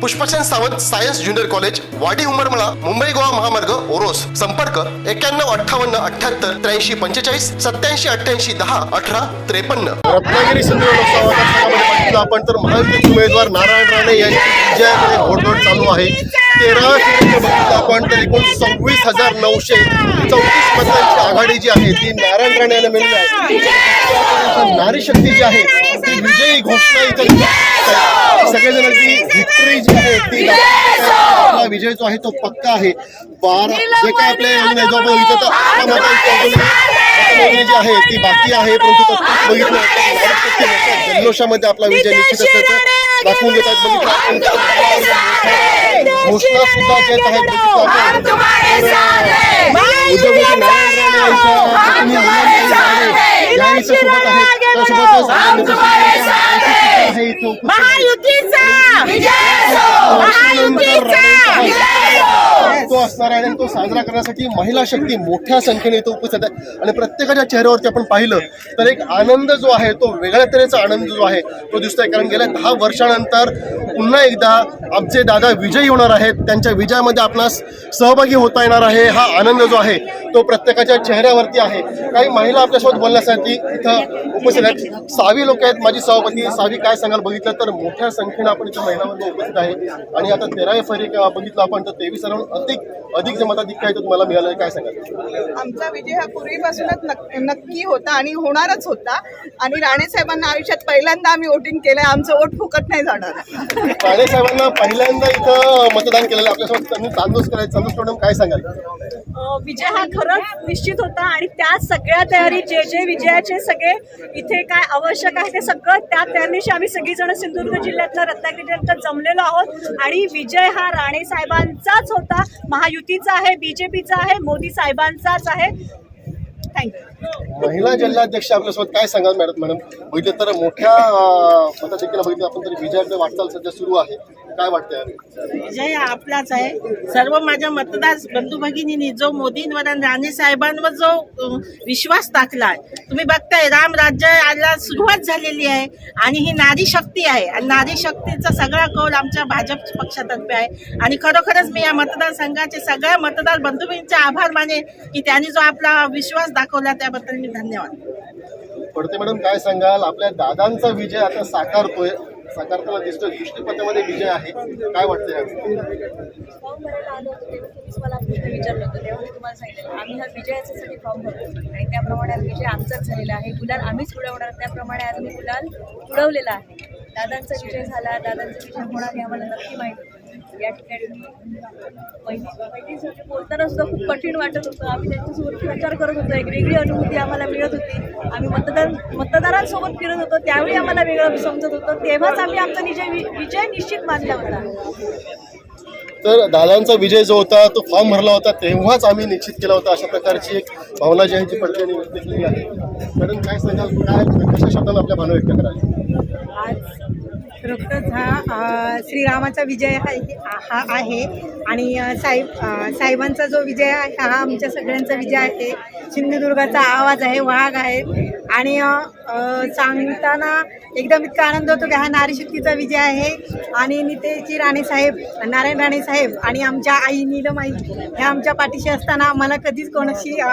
Pushpachand Sawant science junior college Wadi Umarmala Mumbai Goa महामार्ग ओरोस. संपर्क एक्क्याण्णव अठ्ठावन्न अठ्ठ्याहत्तर त्र्याऐंशी पंचेचाळीस सत्याऐंशी अठ्ठ्याऐंशी दहा अठरा त्रेपन्न. रत्नागिरी सिंधुदुर्ग लोकसभा आपण तर महायुतीचे उमेदवार नारायण राणे यांची विजयाकडे घोडदौड चालू आहे. तेरा बघितलं आपण तर एकूण सव्वीस हजार नऊशे चौतीस मतांची आघाडी जी आहे ती नारायण राणे यांना मिळणार आहे. नारी शक्ती जी आहे ती विजयी घोषणा इथं सगळेजण अगदी व्हिक्टरी जी आहे ती आपला विजय जो आहे तो पक्का आहे. बारा जे काय आपले जो बघितलं जी आहे ती बाकी आहे परंतु तत्पूर्वी बघितलं जल्लोषामध्ये आपला विजय निश्चित असल्याचं दाखवून देतात बघितलं. घोषणा सुद्धा देत आहेत नारायण राणे यांच्या सोबत आहेत त्यासोबतच महायुतीचा! राणेंचा तो असणार आहे आणि तो साजरा करण्यासाठी महिला शक्ती मोठ्या संख्येने इथं उपस्थित आहे. आणि प्रत्येकाच्या चेहऱ्यावरती आपण पाहिलं तर एक आनंद जो आहे तो वेगळ्या तऱ्हेचा आनंद जो आहे तो दिसतोय. कारण गेल्या दहा वर्षानंतर पुन्हा एकदा आमचे दादा विजयी होणार आहेत. त्यांच्या विजयामध्ये आपणास सहभागी होता येणार आहे. हा आनंद जो आहे तो प्रत्येकाच्या चेहऱ्यावरती आहे. काही महिला आपल्यासोबत बोलण्यासाठी इथं उपस्थित आहेत. सहावी लोक आहेत माझी सभापती. सहावी काय सांगाल? बघितलं तर मोठ्या संख्येनं आपण इथं महिलांमध्ये उपस्थित आहे. आणि आता तेराव्या फेरी बघितलं आपण तर तेवीस राहून अधिक अधिक जे मताधिक्य आहे तो तुम्हाला मिळालं. काय सांगाल? आमचा विजय हा पूर्वीपासूनच नक- नक्की होता आणि होणारच होता. आणि राणे साहेबांना आयुष्यात पहिल्यांदा आम्ही वोटिंग केलंय. आमचं वोट फुकट नाही जाणार. राणे साहेबांना पहिल्यांदा इथं मतदान केलेलं. आपल्यासोबत त्यांनी चांदूस करायचं चांदूस मॅडम काय सांगाल? विजय हा खरंच निश्चित होता आणि त्या सगळ्या तयारी जे जे विजयाचे सगळे इथे काय आवश्यक आहे ते सगळं त्या तयारीशी आम्ही सगळीजण सिंधुदुर्ग जिल्ह्यातल्या रत्नागिरीनंतर जमलेलो आहोत. आणि विजय हा राणे साहेबांचाच होता. महायुतीचा आहे बीजेपीचा आहे मोदी साहेबांचाच आहे. थँक्यू महिला जिल्हाध्यक्ष आपल्यासोबत काय सांगाल मॅडम? मॅडम बघितलं तर मोठ्या अं, मताधिक्याला बघितलं आपण तरी विजयाकडे वाटचाल सध्या सुरू आहे. काय वाटतंय विजय हा आपलाच आहे. सर्व माझ्या मतदार बंधू भगिनींनी जो मोदींवर आणि राणे साहेबांवर जो विश्वास टाकलाय तुम्ही बघताय राम राज्य याला सुरुवात झालेली आहे आणि ही नारी शक्ती आहे. आणि नारी शक्तीचा सगळा कौल आमच्या भाजप पक्षातर्फे आहे. आणि खरोखरच मी या मतदारसंघाचे सगळ्या मतदार बंधू भगिनींचे आभार माने की त्यांनी जो आपला विश्वास दाखवला त्याबद्दल मी धन्यवाद. पडते मॅडम काय सांगाल? आपल्या दादांचा विजय आता साकारतोय. साकारताना दिसतोय. दृष्टीपथामध्ये विजय आहे. काय वाटतंय फॉर्म भरायला आलो होतो तेव्हा मला प्रश्न विचारलं होतं. तेव्हा मी तुम्हाला सांगितलं आम्ही हा विजयासाठी फॉर्म भरतो. आणि त्याप्रमाणे आज विजय आमचाच झालेला आहे. गुलाल आम्हीच उडवणार. त्याप्रमाणे आज मी गुलाल उडवलेला आहे. दादांचा विजय झाला. दादांचा विजय होणार हे आम्हाला नक्की माहीत या ठिकाणी मी पहिली पहिली बोलताना सुद्धा खूप कठीण वाटत होतं. आम्ही त्यांच्यासोबत प्रचार करत होतो. एक वेगळी अनुभूती आम्हाला मिळत होती. आम्ही मतदान मतदारांसोबत फिरत होतो. त्यावेळी आम्हाला वेगळं समजत होतं. तेव्हाच आम्ही आमचा विजय विजय निश्चित मानला होता. तर दादांचा विजय जो होता तो फॉर्म भरला होता. तेव्हाच आम्ही निश्चित केला होता. अशा प्रकारची एक भावना जी आहे ती आणि व्यक्त केली आहे. मॅडम काय सांगाल? काय कशा शब्दांना आपल्या भावना व्यक्त करायची नुकतंच हा श्रीरामाचा विजय हा हा आहे. आणि साहेब साहेबांचा जो विजय आहे हा आमच्या सगळ्यांचा विजय आहे. सिंधुदुर्गाचा आवाज आहे वाघ आहे. आणि सांगताना एकदम इतका आनंद होतो की हा नारीशक्तीचा विजय आहे. आणि नितेशजी राणे साहेब नारायण राणे साहेब आणि आमच्या आई नीलमाई ह्या आमच्या पाठीशी असताना आम्हाला कधीच कोणाशी अ,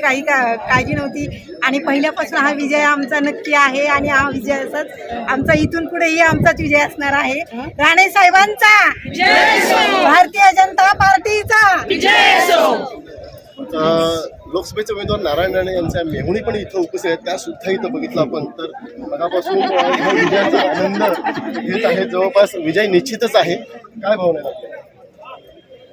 काही का काळजी नव्हती. आणि पहिल्यापासून हा विजय आमचा नक्की आहे आणि हा विजय असंच आमचा इथून पुढेही आमचाच विजय असणार आहे. राणे साहेबांचा. भारतीय जनता पार्टीचा. लोकसभेचे उमेदवार नारायण राणे यांच्या मेहुणी पण इथं उपस्थित आहेत. त्या सुद्धा इथं बघितलं आपण. तर मगापासून ह्या विजयाचा आनंद घेत आहे. जवळपास विजय निश्चितच आहे. काय भावना?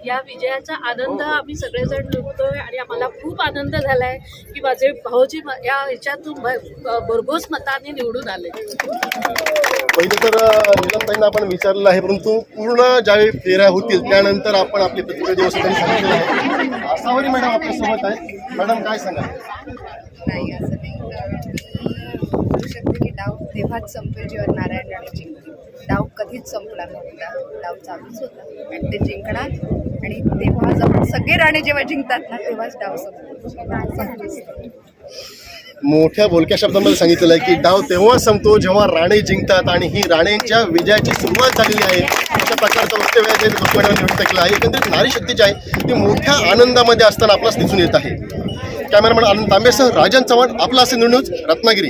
या विजयाचा आनंद आम्ही सगळेजण लुटतोय आणि आम्हाला खूप आनंद झालाय की माझे भाऊजी या ह्याच्यातून भ- भरघोस मताने निवडून आले. पहिले तर निलमताईंना आपण विचारलेलं आहे परंतु पूर्ण ज्यावेळी फेऱ्या होतील त्यानंतर आपण आपली प्रतिक्रिया देऊ सांगितलेलं आसावरी मॅडम आपल्यासोबत आहे मॅडम काय सांगा नाही असं नाही. मी म्हणू शकते की डाव तेव्हाच संपेल जेव्हा नारायण राणे डाव कधीच संपला नव्हता. डाव चालूच होता. आणि ते जिंकणार. आणि तेव्हा जाऊन सगळे राणे जेव्हा जिंकतात ना तेव्हाच डाव संपतो मोठ्या बोलक्या शब्दांमध्ये सांगितलेलं आहे की डाव तेव्हा संपतो जेव्हा राणे जिंकतात. आणि ही राणेंच्या विजयाची सुरुवात झालेली आहे. अशा प्रकारचं वक्तव्य जे व्यक्त केलं आहे. एकंदरीत नारी शक्ती जी आहे ती मोठ्या आनंदामध्ये असताना आपलाच दिसून येत आहे. कॅमेरामॅन आनंद तांबेसह राजन चव्हाण आपला असे न्यूज रत्नागिरी.